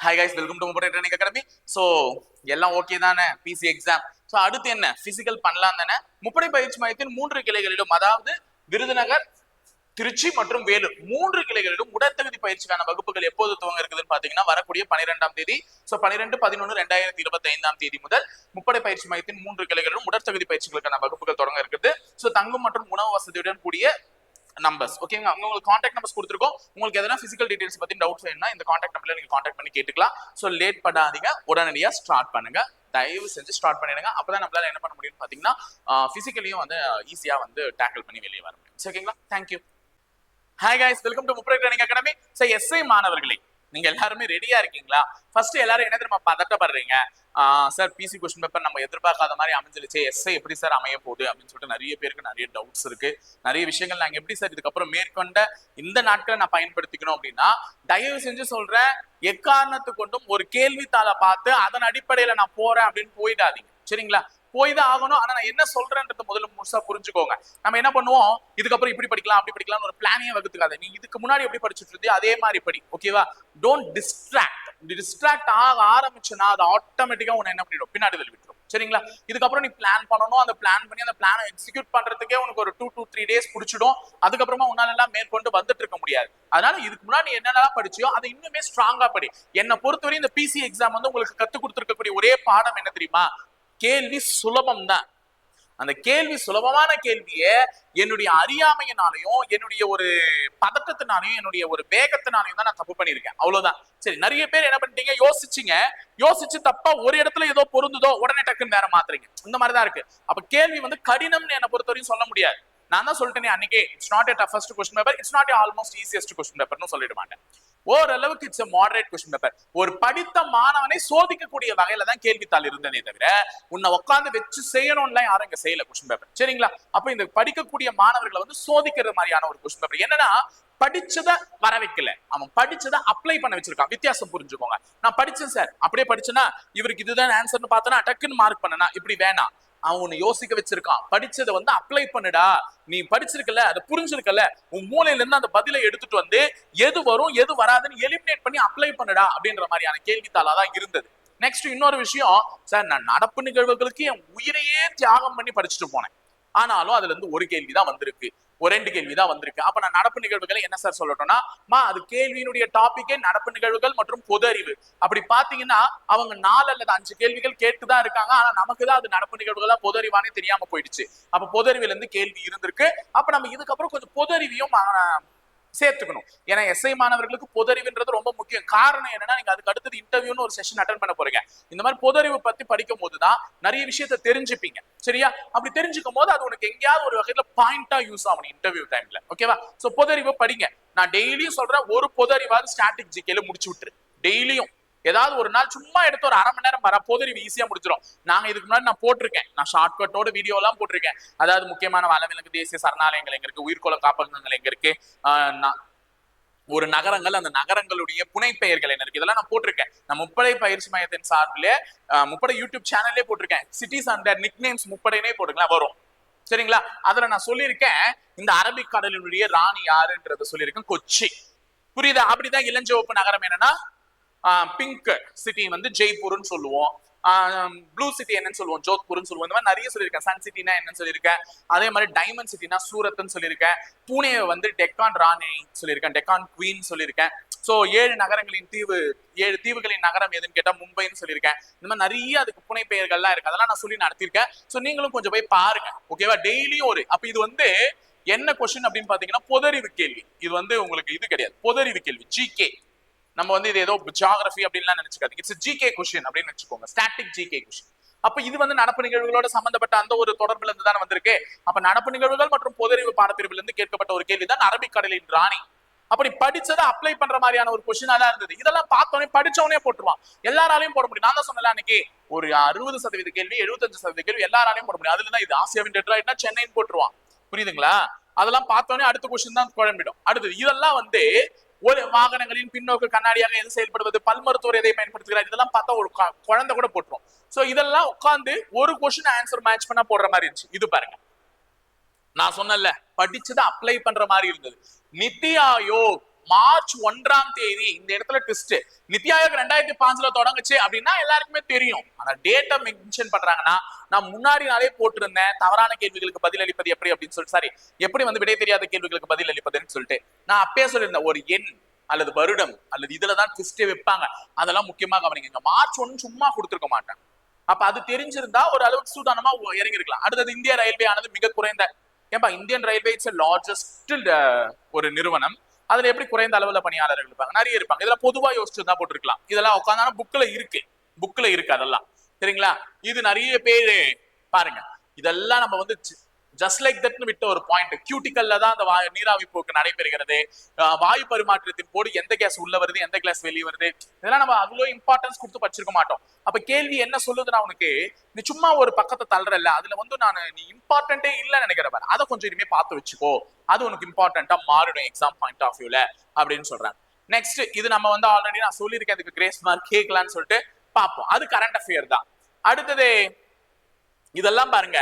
Hi guys welcome to mobile training academy so எல்லாம் okay தானே? PC exam so அடுத்து என்ன? பிசிக்கல் பண்ணலாம் தானே? முப்படை பயிற்சி மையத்தின் மூன்று கிளைகளிலும் அதாவது விருதுநகர் திருச்சி மற்றும் வேலூர் மூன்று கிளைகளிலும் உடற்தகுதி பயிற்சிக்கான வகுப்புகள் எப்போது துவங்க இருக்குதுன்னு பாத்தீங்கன்னா வரக்கூடிய பனிரெண்டாம் தேதி. ஸோ பனிரெண்டு பதினொன்று ரெண்டாயிரத்தி இருபத்தி ஐந்தாம் தேதி முதல் முப்படை பயிற்சி மையத்தின் மூன்று கிளைகளிலும் உடற்தகுதி பயிற்சிகளுக்கான வகுப்புகள் தொடங்க இருக்குது. ஸோ தங்கும் மற்றும் உணவு வசதியுடன் கூடிய நம்பர்ஸ் ஓகேங்க அவங்க உங்களுக்கு காண்டாக்ட் நம்பர்ஸ் கொடுத்துருக்கோம். உங்களுக்கு எதனா பிசிக்கல் டீடைல்ஸ் பத்தி டவுட்ஸ் வேணும்னா இந்த காண்டாக்ட் நம்பர்ல நீங்க காண்டாக்ட் பண்ணி கேட்டுக்கலாம். ஸோ லேட் பண்ணாதீங்க. உடனடியாக ஸ்டார்ட் பண்ணுங்க. தயவு செஞ்சு ஸ்டார்ட் பண்ணிடுங்க. அப்பதான் நம்மளால என்ன பண்ண முடியும்னு பாத்தீங்கன்னா பிசிக்கலியும் வந்து ஈஸியா வந்து டேக்கிள் பண்ணி வெளியே வர முடியும். ஓகேங்களா thank you hi guys welcome to Muppadai training academy so SI மாணவர்களே நீங்க எல்லாருமே ரெடியா இருக்கீங்களா? ஃபர்ஸ்ட் எல்லாரும் என்ன தெரியுமா பதட்டப்படுறீங்க? சார் பிசி கொஸ்டின் பேப்பர் நம்ம எதிர்பார்க்காத மாதிரி அமைஞ்சிருச்சு. எஸ்ஐ எப்படி சார் அமைய போகுது அப்படின்னு சொல்லிட்டு நிறைய பேருக்கு நிறைய டவுட்ஸ் இருக்கு. நிறைய விஷயங்கள் நாங்க எப்படி சார் இதுக்கப்புறம் மேற்கொண்ட இந்த நாட்களை நான் பயன்படுத்திக்கணும் அப்படின்னா தயவு செஞ்சு சொல்றேன் எக்காரணத்து கொண்டும் ஒரு கேள்வித்தாளை பார்த்து அதன் அடிப்படையில நான் போறேன் அப்படின்னு போயிடாதீங்க. சரிங்களா? போய் தான் ஆகணும். ஆனா நான் என்ன சொல்றேன்றது முதல்ல முழுசா புரிஞ்சுக்கோங்க. நம்ம என்ன பண்ணுவோம்? இதுக்கப்புறம் இப்படி படிக்கலாம் அப்படி படிக்கலாம் ஒரு பிளானே வகுத்துக்காத. நீ இதுக்கு முன்னாடி எப்படி படிச்சுட்டு இருந்தியோ அதே மாதிரி படி. ஓகேவா டோன்ட் டிஸ்ட்ராக்ட் டிஸ்ட்ராக்ட் ஆக ஆரம்பிச்சுன்னா அது ஆட்டோமேட்டிக்கா உன்னை என்ன பண்ணிடும்? பின்னாடி தள்ளி விட்டுரும். சரிங்களா? இதுக்கப்புறம் நீ பிளான் பண்ணணும். அந்த பிளான் பண்ணி அந்த பிளானை எக்ஸிக்யூட் பண்றதுக்கே உனக்கு ஒரு டூ டூ த்ரீ டேஸ் பிடிச்சிடும். அதுக்கப்புறமா உன்னால எல்லாம் மேற்கொண்டு வந்துட்டு இருக்க முடியாது. அதனால இதுக்கு முன்னாடி நீ என்னென்னலாம் படிச்சியோ அதை இன்னுமே ஸ்ட்ராங்கா படி. என்னை பொறுத்தவரை இந்த பிசி எக்ஸாம் வந்து உங்களுக்கு கத்து கொடுத்துருக்கக்கூடிய ஒரே பாடம் என்ன தெரியுமா? கேள்வி சுலபம் தான் அந்த கேள்வி சுலபமான கேள்வியை என்னுடைய அறியாமையினாலையும் என்னுடைய ஒரு பதட்டத்தினாலையும் என்னுடைய ஒரு வேகத்தினாலையும் தான் நான் தப்பு பண்ணியிருக்கேன். அவ்வளவுதான். சரி நிறைய பேர் என்ன பண்ணிட்டீங்க? யோசிச்சிங்க. யோசிச்சு தப்பா ஒரு இடத்துல ஏதோ பொருந்துதோ உடனே டக்குன்னு வேற மாத்துறீங்க. இந்த மாதிரி தான் இருக்கு. அப்ப கேள்வி வந்து கடினம்னு என்னை பொறுத்தவரையும் சொல்ல முடியாது. நான் தான் சொல்லிட்டேன் அன்னைக்கே it's not a toughest question paper it's not a almost easiest question பேப்பர்னு சொல்லிட மாட்டேன். ஓரளவுக்கு இட்ஸ் மாடரேட் கொஸ்டின் பேப்பர் ஒரு படித்த மாணவனை சோதிக்கக்கூடிய வகையில தான் கேள்வித்தாள் இருந்ததே தவிர உன்னை உட்காந்து வச்சு செய்யணும்லாம் யாரும் இங்க செய்யல கொஸ்டின் பேப்பர் சரிங்களா? அப்ப இந்த படிக்கக்கூடிய மாணவர்களை வந்து சோதிக்கிற மாதிரியான ஒரு கொஸ்டின் பேப்பர் என்னன்னா படிச்சத வர வைக்கல. அவன் படிச்சத அப்ளை பண்ண வச்சிருக்கான். வித்தியாசம் புரிஞ்சுக்கோங்க. நான் படிச்சேன் சார். அப்படியே படிச்சேன்னா இவருக்கு இதுதான் ஆன்சர்னு பார்த்தனா டக்குன்னு மார்க் பண்ணனா இப்படி வேணாம். அவன் உன்னை யோசிக்க வச்சிருக்கான். படிச்சதை வந்து அப்ளை பண்ணுடா. நீ படிச்சிருக்கல அதை புரிஞ்சிருக்கல உன் மூலையில இருந்து அந்த பதிலை எடுத்துட்டு வந்து எது வரும் எது வராதுன்னு எலிமினேட் பண்ணி அப்ளை பண்ணுடா அப்படின்ற மாதிரியான கேள்வித்தாளா தான் இருந்தது. நெக்ஸ்ட் இன்னொரு விஷயம் சார் நான் நடப்பு நிகழ்வுகளுக்கு என் உயிரையே தியாகம் பண்ணி படிச்சுட்டு போனேன். ஆனாலும் அதுல இருந்து ஒரு கேள்வி தான் வந்திருக்கு. ஒரு ரெண்டு கேள்வி தான் வந்திருக்கு. அப்ப நான் நடப்பு நிகழ்வுகளை என்ன சார் சொல்லட்டும்னா மா அது கேள்வியினுடைய டாபிக்கே நடப்பு நிகழ்வுகள் மற்றும் பொது அறிவு. அப்படி பாத்தீங்கன்னா அவங்க நாலு அல்லது அஞ்சு கேள்விகள் கேட்டுதான் இருக்காங்க. ஆனா நமக்கு தான் அது நடப்பு நிகழ்வுகளா பொது அறிவானே தெரியாம போயிடுச்சு. அப்ப பொது அறிவுல இருந்து கேள்வி இருந்திருக்கு. அப்ப நம்ம இதுக்கப்புறம் கொஞ்சம் பொது அறிவியும் சேர்த்துக்கணும். ஏன்னா எஸ்ஐ மாணவர்களுக்கு பொதறிவுன்றது ரொம்ப முக்கியம். காரணம் என்னன்னா நீங்க அதுக்கு அடுத்தது இன்டர்வியூன்னு ஒரு செஷன் அட்டன் பண்ண போறீங்க. இந்த மாதிரி பொதறிவு பத்தி படிக்கும் போதுதான் நிறைய விஷயத்த தெரிஞ்சுப்பீங்க. சரியா? அப்படி தெரிஞ்சுக்கும் போது அது உனக்கு எங்கேயாவது ஒரு வகையில பாயிண்டா யூஸ் ஆகணும் இன்டர்வியூ டைம்ல ஓகேவா சோ பொதறிவு படிங்க. நான் டெய்லியும் சொல்றேன் ஒரு பொதறிவாவது ஸ்டாட்டிக் ஜிக்கையில முடிச்சு விட்டுரு. டெய்லியும் ஏதாவது ஒரு நாள் சும்மா எடுத்து ஒரு அரை மணி நேரம் வர நீ ஈஸியா முடிச்சிடும் நாங்க இதுக்கு முன்னாடி நான் போட்டிருக்கேன். நான் ஷார்ட் கட்டோட வீடியோ எல்லாம் போட்டிருக்கேன். அதாவது முக்கியமான வனவிலங்கு தேசிய சரணாலயங்கள் எங்க இருக்கு உயிர்கோள காப்பகங்கள் எங்க இருக்கு ஒரு நகரங்கள் அந்த நகரங்களுடைய புனை பெயர்கள் என்ன இருக்கு இதெல்லாம் நான் போட்டிருக்கேன். நான் முப்படை பயிற்சி மையத்தின் சார்பிலே முப்படை யூடியூப் சேனல்லே போட்டிருக்கேன். சிட்டிஸ் அண்ட் நிக் நேம்ஸ் முப்படைனே போட்டுக்கலாம் வரும். சரிங்களா? அதுல நான் சொல்லியிருக்கேன் இந்த அரபிக் கடலினுடைய ராணி யாருன்றத சொல்லியிருக்கேன் கொச்சி. புரியுதா? அப்படிதான் இளஞ்சிவப்பு நகரம் என்னன்னா பிங்க் சிட்டி வந்து ஜெய்ப்பூர்னு சொல்லுவோம். ப்ளூ சிட்டி என்னன்னு சொல்லுவோம் ஜோத்பூர்னு சொல்லுவோம். இந்த மாதிரி நிறைய சொல்லியிருக்கேன். சன் சிட்டினா என்னன்னு சொல்லியிருக்கேன். அதே மாதிரி டைமண்ட் சிட்டினா சூரத்னு சொல்லியிருக்கேன். பூனேவை வந்து டெக்கான் ராணி சொல்லியிருக்கேன். டெக்கான் குவீன் சொல்லியிருக்கேன். ஸோ ஏழு நகரங்களின் தீவு ஏழு தீவுகளின் நகரம் எதுன்னு கேட்டால் மும்பைன்னு சொல்லியிருக்கேன். இந்த மாதிரி நிறைய அதுக்கு புனை பெயர்கள்லாம் இருக்கு. அதெல்லாம் நான் சொல்லி நடத்தியிருக்கேன். ஸோ நீங்களும் கொஞ்சம் போய் பாருங்க. ஓகேவா டெய்லியும் ஒரு அப்போ இது வந்து என்ன கொஸ்டின் அப்படின்னு பாத்தீங்கன்னா பொதறிவு கேள்வி. இது வந்து உங்களுக்கு இது கிடையாது. பொதறிவு கேள்வி. ஜிகே நம்ம வந்து இது ஏதோ ஜியாகிரபி அப்படின்லாம் நினைச்சுக்காதீங்க. இட்ஸ் ஜிகே கொஷின் அப்படின்னு வச்சுக்கோங்க. ஸ்டாட்டிக் ஜிகே கொஷின் அப்ப இது வந்து நடப்பு நிகழ்வுகளோட சம்பந்தப்பட்ட அந்த ஒரு தொடர்புல இருந்து தான் வந்திருக்கு. அப்ப நடப்பு நிகழ்வுகள் மற்றும் பொதறிவு பாடப்பிரிவுல இருந்து கேட்கப்பட்ட ஒரு கேள்வி தான் அரபிக்கடலின் ராணி. அப்படி படிச்சதை அப்ளை பண்ற மாதிரியான ஒரு கொஸ்டினா தான் இருந்தது. இதெல்லாம் பார்த்தோன்னே படிச்சவனே போட்டுருவான். எல்லாராலையும் போட முடியும். நான் தான் சொன்னல அன்னைக்கு ஒரு அறுபது சதவீத கேள்வி எழுபத்தஞ்சு சதவீத கேள்வி எல்லாராலையும் போட முடியும். அதுல தான் இது ஆசியாவின் டெட்ராய்ட்னா சென்னைன்னு போட்டுருவான். புரியுதுங்களா? அதெல்லாம் பார்த்தோன்னே அடுத்த கொஸ்டின் தான் குழம்பிடும் அடுத்தது இதெல்லாம் வந்து வாகனங்களின் பின்னோக்கு கண்ணாடியாக எது செயல்படுவது? பல் மருத்துவர் எதை பயன்படுத்துகிறார்? இதெல்லாம் பார்த்தா ஒரு குழந்தை கூட போட்டுரும். சோ இதெல்லாம் உட்காந்து ஒரு கொஸ்டின் ஆன்சர் மேட்ச் பண்ணா போடுற மாதிரி இருந்துச்சு. இது பாருங்க. நான் சொன்னேன்ல படிச்சதை அப்ளை பண்ற மாதிரி இருந்தது. நித்தி ஆயோக் மார்ச் ஒன்றாம் தேதி இந்த இடத்துல ட்விஸ்ட் நித்தி ஆயோக் ரெண்டாயிரத்தி பாஞ்சுல தொடங்குச்சு அப்படின்னா எல்லாருக்குமே தெரியும். ஆனா டேட்டை மென்ஷன் பண்றாங்கன்னா நான் முன்னாடி நாளே போட்டிருந்தேன். தவறான கேள்விகளுக்கு பதில் அளிப்பது எப்படி அப்படின்னு சொல்லிட்டு சாரி எப்படி வந்து விடை தெரியாத கேள்விகளுக்கு பதில் அளிப்பதுன்னு சொல்லிட்டு நான் அப்பயே சொல்லியிருந்தேன் ஒரு எண் அல்லது வருடம் அல்லது இதுலதான் ட்விஸ்டே வைப்பாங்க. அதெல்லாம் முக்கியமா கவனிங்க மார்ச் ஒன்னு சும்மா கொடுத்துருக்க மாட்டாங்க அப்ப அது தெரிஞ்சிருந்தா ஒரு அளவுக்கு சூதானமா இறங்கி இருக்கலாம் அடுத்தது இந்திய ரயில்வே ஆனது மிக குறைந்த ஏன்பா இந்தியன் ரயில்வே இட்ஸ் லார்ஜஸ்ட் ஒரு நிறுவனம். அதுல எப்படி குறைந்த அளவுல பணியாளர்கள் இருப்பாங்க? நிறைய இருப்பாங்க. இதெல்லாம் பொதுவா யோசிச்சு தான் போட்டிருக்கலாம். இதெல்லாம் உட்காந்தாலும் புக்ல இருக்கு. புக்ல இருக்கு அதெல்லாம். சரிங்களா? இது நிறைய பேரு பாருங்க. இதெல்லாம் நம்ம வந்து ஜஸ்ட் லைக் தட்னு விட்ட ஒரு பாயிண்ட் கியூட்டிக்கல்ல தான் அந்த வா- நீராவி போக்கு நடைபெறுகிறது. வாயு பரிமாற்றத்தின் போது எந்த கேஸ் உள்ள வருது எந்த கேஸ் வெளியே வருது? இதெல்லாம் நம்ம அவ்வளோ இம்பார்ட்டன்ஸ் கொடுத்து படிச்சிருக்க மாட்டோம். அப்ப கேள்வி என்ன சொல்லுதுன்னா உனக்கு நீ சும்மா ஒரு பக்கத்தை தள்ளுறல அதுல வந்து நான் நீ இம்பார்ட்டன்ட்டே இல்லைன்னு நினைக்கிறவன் அதை கொஞ்சம் இனிமே பார்த்து வச்சுக்கோ. அது உனக்கு இம்பார்ட்டன்ட்டா மாறிடும் எக்ஸாம் பாயிண்ட் ஆஃப் வியூல அப்படின்னு சொல்றாங்க நெக்ஸ்ட் இது நம்ம வந்து ஆல்ரெடி நான் சொல்லியிருக்கேன் இதுக்கு கிரேஸ் மார்க் கேட்கலான்னு சொல்லிட்டு பார்ப்போம். அது கரண்ட் அஃபேர் தான். அடுத்தது இதெல்லாம் பாருங்க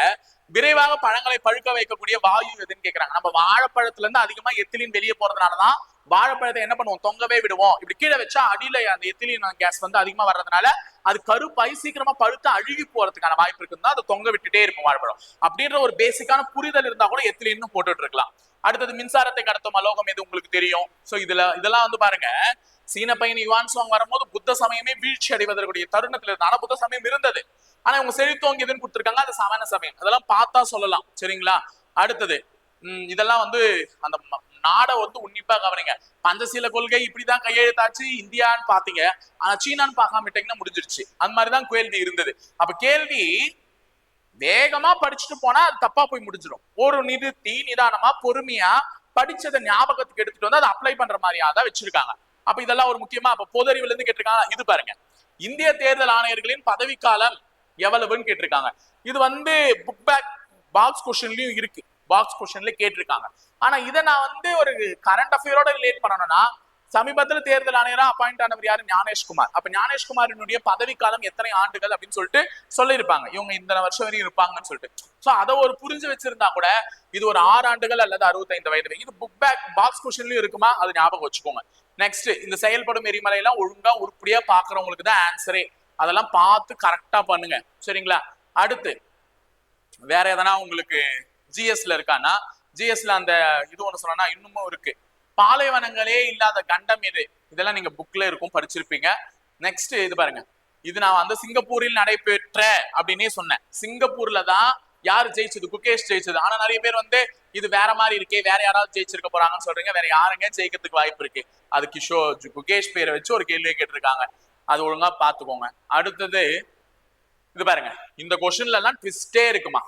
விரைவாக பழங்களை பழுக்க வைக்கக்கூடிய வாயு எதுன்னு கேக்குறாங்க. நம்ம வாழைப்பழத்துல இருந்து அதிகமா எத்திலின் வெளியே போறதுனாலதான் வாழைப்பழத்தை என்ன பண்ணுவோம்? தொங்கவே விடுவோம். இப்படி கீழே வச்சா அடியில அந்த எத்திலின் கேஸ் வந்து அதிகமா வர்றதுனால அது கருப்பாய் சீக்கிரமா பழுத்து அழுகி போறதுக்கான வாய்ப்பு இருக்குன்னா அதை தொங்க விட்டுட்டே இருக்கும் வாழைப்பழம். அப்படின்ற ஒரு பேசிக்கான புரிதல் இருந்தா கூட எத்திலின்னு போட்டுட்டு இருக்கலாம். அடுத்தது மின்சாரத்தை கடத்தும் அலோகம் எது உங்களுக்கு தெரியும்? சோ இதுல இதெல்லாம் வந்து பாருங்க. சீன பையன் யுவான் சோங் வரும்போது புத்த சமயமே வீழ்ச்சி அடைவதற்குரிய தருணத்துல இருந்தா ஆனா புத்த சமயம் இருந்தது. ஆனா இவங்க செழித்தோங்க எதுன்னு கொடுத்துருக்காங்க அது சமண சமயம். அதெல்லாம் பார்த்தா சொல்லலாம். சரிங்களா? அடுத்தது உம் இதெல்லாம் வந்து அந்த நாட நாடை வந்து உன்னிப்பா கவனிங்க. பஞ்சசீல கொள்கை இப்படிதான் கையெழுத்தாச்சு இந்தியான்னு பாத்தீங்க ஆனா சீனான்னு பார்க்காம முடிஞ்சிருச்சு. அந்த மாதிரிதான் கேள்வி இருந்தது. அப்ப கேள்வி வேகமா படிச்சுட்டு போனா அது தப்பா போய் முடிஞ்சிடும் ஒரு நிறுத்தி நிதானமா பொறுமையா படிச்சதை ஞாபகத்துக்கு எடுத்துட்டு வந்து அதை அப்ளை பண்ற மாதிரியா தான் வச்சிருக்காங்க. அப்ப இதெல்லாம் ஒரு முக்கியமா அப்ப பொதறிவுல இருந்து கேட்டிருக்காங்க. இது பாருங்க. இந்திய தேர்தல் ஆணையர்களின் பதவிக்காலம் எவ்வளவுன்னு கேட்டிருக்காங்க. இது வந்து புக் பேக் பாக்ஸ் கொஸ்டின்லயும் இருக்கு. பாக்ஸ் கொஸ்டின்ல கேட்டிருக்காங்க. ஆனா இதை நான் வந்து ஒரு கரண்ட் அஃபேரோட ரிலேட் பண்ணணும்னா சமீபத்தில் தேர்தல் ஆணையரா அப்பாயிண்ட் ஆனவர் யாரு? ஞானேஷ்குமார். அப்ப ஞானேஷ்குமாரினுடைய பதவிக்காலம் எத்தனை ஆண்டுகள் அப்படின்னு சொல்லிட்டு சொல்லியிருப்பாங்க. இவங்க இந்த வருஷம் வரையும் இருப்பாங்கன்னு சொல்லிட்டு. சோ அதை ஒரு புரிஞ்சு வச்சிருந்தா கூட இது ஒரு ஆறு ஆண்டுகள் அல்லது அறுபத்தைந்து வயது இது புக் பேக் பாக்ஸ் கொஸ்டின்லயும் இருக்குமா? அது ஞாபகம் வச்சுக்கோங்க. நெக்ஸ்ட் இந்த செயல்படும் எரிமலையெல்லாம் ஒழுங்கா உருப்படியா பாக்குறவங்களுக்கு தான் ஆன்சரே அதெல்லாம் பார்த்து கரெக்டா பண்ணுங்க. சரிங்களா? அடுத்து வேற எதனா உங்களுக்கு ஜிஎஸ்ல இருக்கான்னா ஜிஎஸ்ல அந்த இது ஒண்ணு சொன்னா இன்னமும் இருக்கு. பாலைவனங்களே இல்லாத கண்டம் இது. இதெல்லாம் நீங்க புக்ல இருக்கும் படிச்சிருப்பீங்க. நெக்ஸ்ட் இது பாருங்க. இது நான் வந்து சிங்கப்பூரில் நடைபெற்ற அப்படின்னே சொன்னேன். சிங்கப்பூர்ல தான் யார் ஜெயிச்சது? குகேஷ் ஜெயிச்சது. ஆனா நிறைய பேர் வந்து இது வேற மாதிரி இருக்கே வேற யாராவது ஜெயிச்சிருக்க போறாங்கன்னு சொல்றீங்க. வேற யாருங்க ஜெயிக்கிறதுக்கு வாய்ப்பு இருக்கு? அது கிஷோர் குகேஷ் பேரை வச்சு ஒரு கேள்வியை கேட்டிருக்காங்க. அது ஒழுங்கா பார்த்துக்கோங்க. அடுத்தது இது பாருங்க. இந்த கொஸ்டின்ல எல்லாம் ட்விஸ்டே இருக்குமா?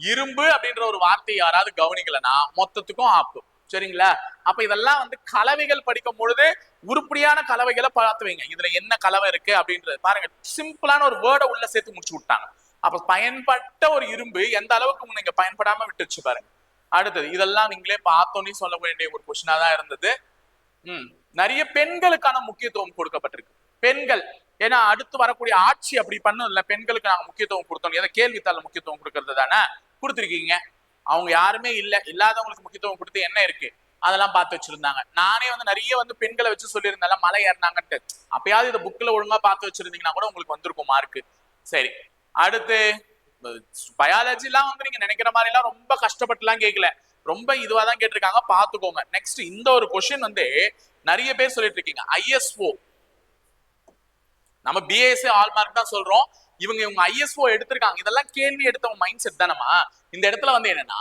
இரும்பு அப்படின்ற ஒரு வார்த்தை யாராவது கவனிக்கலனா மொத்தத்துக்கும் ஆப்பு சரிங்களா? அப்ப இதெல்லாம் வந்து கலவைகள் படிக்கும் பொழுது உருப்படியான கலவைகளை பார்த்து வைங்க. இதுல என்ன கலவை இருக்கு அப்படின்றது. பாருங்க சிம்பிளான ஒரு வேர்டை உள்ள சேர்த்து முடிச்சு விட்டாங்க. அப்ப பயன்பட்ட ஒரு இரும்பு எந்த அளவுக்கு நீங்க பயன்படாம விட்டுச்சு பாருங்க. அடுத்தது இதெல்லாம் நீங்களே பார்த்தோன்னே சொல்ல வேண்டிய ஒரு கொஸ்டினா தான் இருந்தது. ம் நிறைய பெண்களுக்கான முக்கியத்துவம் கொடுக்கப்பட்டிருக்கு. பெண்கள். ஏன்னா அடுத்து வரக்கூடிய ஆட்சி அப்படி பண்ணும் இல்லை பெண்களுக்கு நாங்கள் முக்கியத்துவம் கொடுத்தோம். எதை? கேள்வித்தாள் முக்கியத்துவம் கொடுக்கறது தானே? கொடுத்துருக்கீங்க. அவங்க யாருமே இல்லை. இல்லாதவங்களுக்கு முக்கியத்துவம் கொடுத்து என்ன இருக்கு? அதெல்லாம் பார்த்து வச்சிருந்தாங்க. நானே வந்து நிறைய வந்து பெண்களை வச்சு சொல்லியிருந்தேன் மலை ஏறினாங்கன்ட்டு. அப்பயாவது இதை புக்கில் ஒழுங்கா பார்த்து வச்சிருந்தீங்கன்னா கூட உங்களுக்கு வந்திருக்கும் மார்க்கு சரி. அடுத்து பயாலஜிலாம் வந்து நீங்க நினைக்கிற மாதிரி எல்லாம் ரொம்ப கஷ்டப்பட்டுலாம் கேட்கல. ரொம்ப இதுவா தான் கேட்டிருக்காங்க. பாத்துக்கோங்க நெக்ஸ்ட் இந்த ஒரு கொஸ்டின் வந்து நிறைய பேர் சொல்லிட்டு இருக்கீங்க. ஐஎஸ்ஓ நம்ம பிஎஸ்சி ஆல் மார்க் தான் சொல்றோம். இவங்க இவங்க ஐஎஸ்ஓ எடுத்திருக்காங்க. இதெல்லாம் கேள்வி எடுத்தவங்க மைண்ட் செட் தானம்மா? இந்த இடத்துல வந்து என்னன்னா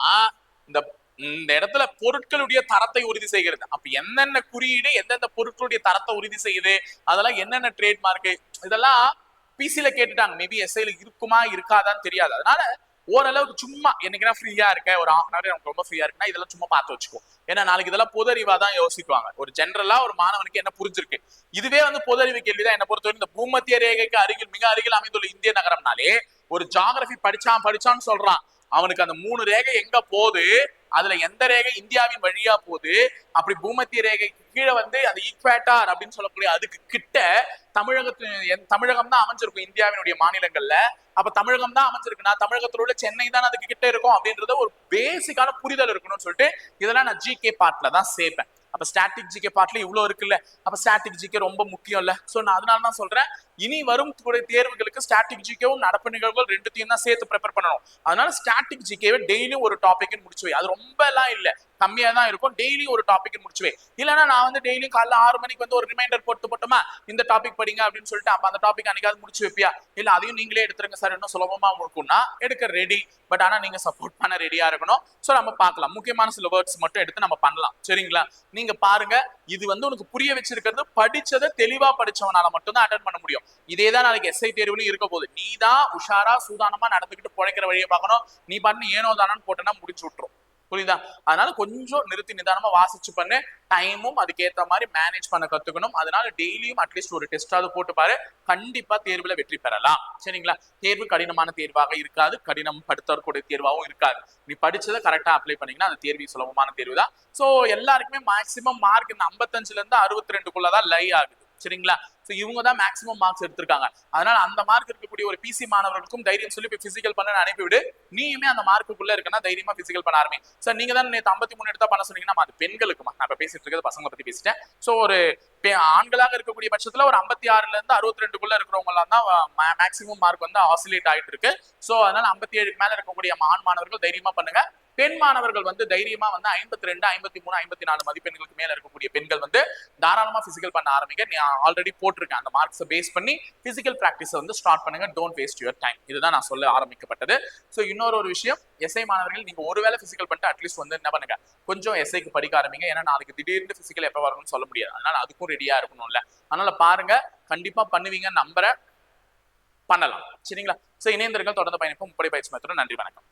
இந்த இந்த இடத்துல பொருட்களுடைய தரத்தை உறுதி செய்கிறது. அப்ப என்னென்ன குறியீடு எந்தெந்த பொருட்களுடைய தரத்தை உறுதி செய்யுது அதெல்லாம் என்னென்ன ட்ரேட்மார்க் இதெல்லாம் பிசில கேட்டுட்டாங்க. மேபி எஸ்ஐல இருக்குமா இருக்காதான்னு தெரியாது. அதனால ஓரளவுக்கு சும்மா என்னைக்குனா ஃப்ரீயா இருக்கேன் ஒரு ஆஃப் அன் அவர் எனக்கு ரொம்ப ஃப்ரீயா இருக்குன்னா இதெல்லாம் சும்மா பார்த்து வச்சுக்கோ. ஏன்னா நாளைக்கு இதெல்லாம் பொது தான் யோசிக்குவாங்க ஒரு ஜென்ரலா ஒரு மாணவனுக்கு என்ன புரிஞ்சிருக்கு? இதுவே வந்து பொதறிவு கேள்விதான். என்ன பொறுத்தவரைக்கும் இந்த பூமத்திய ரேகைக்கு அருகில் மிக அருகில் அமைந்துள்ள இந்திய நகரம்னாலே ஒரு ஜாகிரபி படிச்சான் படிச்சான்னு சொல்றான். அவனுக்கு அந்த மூணு ரேகை எங்க போகுது? அதுல எந்த ரேகை இந்தியாவின் வழியா போகுது? அப்படி பூமத்திய ரேகைக்கு கீழே வந்து அந்த ஈக்வேட்டார் அப்படின்னு சொல்லக்கூடிய அதுக்கு கிட்ட தமிழகத்து தமிழகம் தான் அமைஞ்சிருக்கும் இந்தியாவினுடைய மாநிலங்கள்ல. அப்ப தமிழகம் தான் அமைஞ்சிருக்குன்னா தமிழகத்துல உள்ள சென்னை தான் அதுக்கு கிட்ட இருக்கும் அப்படின்றத ஒரு பேசிக்கான புரிதல் இருக்கணும்னு சொல்லிட்டு இதெல்லாம் நான் ஜிகே பார்ட்ல தான் சேர்ப்பேன். அப்ப ஸ்டாட்டிக் ஜிகே பார்ட்ல இவ்வளவு இருக்குல்ல அப்ப ஸ்டாட்டிக் ஜிகே ரொம்ப முக்கியம் இல்ல சோ நான் அதனால தான் சொல்றேன் இனி வரும் கூட தேர்வுகளுக்கு ஸ்டாட்டிக் ஜிகேவும் நடப்பு நிகழ்வுகள் ரெண்டுத்தையும் தான் சேர்த்து ப்ரிப்பேர் பண்ணணும். அதனால ஸ்டாட்டிக் ஜிகேவை டெய்லியும் ஒரு டாபிக் முடிச்சுவை. அது ரொம்ப எல்லாம் இல்ல கம்மியா தான் இருக்கும் டெய்லி ஒரு டாபிக் முடிச்சு இல்லைன்னா நான் வந்து டெய்லி காலைல ஆறு மணிக்கு வந்து ஒரு ரிமைண்டர் போட்டு போட்டோமா இந்த டாபிக் படிங்க அப்படின்னு சொல்லிட்டு அப்ப அந்த டாபிக் அன்னைக்காவது முடிச்சு வைப்பியா? இல்ல அதையும் நீங்களே எடுத்துருங்க சார் இன்னும் சுலபமா இருக்கும்னா எடுக்க ரெடி பட் ஆனா நீங்க சப்போர்ட் பண்ண ரெடியா இருக்கணும். சோ நம்ம பார்க்கலாம். முக்கியமான சில வேர்ட்ஸ் மட்டும் எடுத்து நம்ம பண்ணலாம். சரிங்களா? நீ நீங்க பாருங்க இது வந்து உனக்கு புரிய வச்சிருக்கிறது படிச்சதை தெளிவா படிச்சவனால மட்டும்தான் அட்டன் பண்ண முடியும். இதே தான் நாளைக்கு எஸ்ஐ தேர்வுலையும் இருக்க போகுது. நீ தான் உஷாரா சூதானமா நடந்துகிட்டு பிழைக்கிற வழியை பார்க்கணும். நீ பண்ணி ஏனோ தானான்னு போட்டேன்னா முடிச்சு விட்டுரும். புரியுதா? அதனால கொஞ்சம் நிறுத்தி நிதானமா வாசிச்சு பண்ணு. டைமும் அதுக்கேற்ற மாதிரி மேனேஜ் பண்ண கத்துக்கணும். அதனால டெய்லியும் அட்லீஸ்ட் ஒரு டெஸ்டாவது போட்டு பாரு. கண்டிப்பா தேர்வுல வெற்றி பெறலாம். சரிங்களா? தேர்வு கடினமான தேர்வாக இருக்காது. கடினம் படுத்தக்கூடிய தேர்வாகவும் இருக்காது. நீ படிச்சதை கரெக்டா அப்ளை பண்ணீங்கன்னா அந்த தேர்வு சுலபமான தேர்வு தான் சோ எல்லாருக்குமே மேக்சிமம் மார்க் இந்த ஐம்பத்தஞ்சுல இருந்து அறுபத்தி ரெண்டுக்குள்ளதான் லை ஆகுது. சரிங்களா? சோ இவங்க தான் மேக்ஸிமம் மார்க்ஸ் எடுத்திருக்காங்க. அதனால அந்த மார்க் இருக்கக்கூடிய ஒரு பிசி மாணவர்களுக்கும் தைரியம் சொல்லி இப்போ பிசிக்கல் பண்ண அனுப்பிவிடு. நீயுமே அந்த மார்க்குள்ள இருக்கனா தைரியமா பிசிக்கல் பண்ண ஆரம்பி சார் நீங்க தான் நேற்று ஐம்பத்தி மூணு எடுத்தா பண்ண சொன்னீங்கன்னா அது பெண்களுக்குமா? நான் இப்போ பேசிட்டு இருக்கிறது பசங்களை பத்தி பேசிட்டேன். சோ ஒரு ஆண்களாக இருக்கக்கூடிய பட்சத்துல ஒரு ஐம்பத்தி ஆறுல இருந்து அறுபத்தி ரெண்டுக்குள்ள இருக்கிறவங்க தான் மேக்ஸிமம் மார்க் வந்து ஆசிலேட் ஆயிட்டு இருக்கு. ஸோ அதனால ஐம்பத்தி ஏழுக்கு மேல இருக்கக்கூடிய ஆண் மாணவர்கள் தைரியமா பண்ணுங்க. பெண் மாணவர்கள் வந்து தைரியமா வந்து ஐம்பத்தி ரெண்டு ஐம்பத்தி மூணு ஐம்பத்தி நாலு மதிப்பெண்களுக்கு மேல இருக்கக்கூடிய பெண்கள் வந்து தாராளமா பிசிக்கல் பண்ண ஆரம்பிங்க. நான் ஆல்ரெடி போட்டிருக்கேன் அந்த மார்க்ஸை பேஸ் பண்ணி பிசிக்கல் பிராக்டிஸை வந்து ஸ்டார்ட் பண்ணுங்க. டோன்ட் வேஸ்ட் யுவர் டைம் இதுதான் நான் சொல்ல ஆரம்பிக்கப்பட்டது. ஸோ இன்னொரு ஒரு விஷயம். எஸ்ஐ மாணவர்கள் நீங்க ஒருவேளை பிசிக்கல் பண்ணிட்டு அட்லீஸ்ட் வந்து என்ன பண்ணுங்க? கொஞ்சம் எஸ்ஐக்கு படிக்க ஆரம்பிங்க. ஏன்னா நாளைக்கு திடீர்னு பிசிக்கல் எப்போ வரணும்னு சொல்ல முடியாது. அதனால அதுக்கும் ரெடியா இருக்கணும்ல. அதனால பாருங்க. கண்டிப்பா பண்ணுவீங்க நம்புற பண்ணலாம். சரிங்களா? ஸோ இணைந்திருங்கள். தொடர்ந்து பயணிப்போம். முப்படை பயிற்சி மையத்துடன் நன்றி வணக்கம்.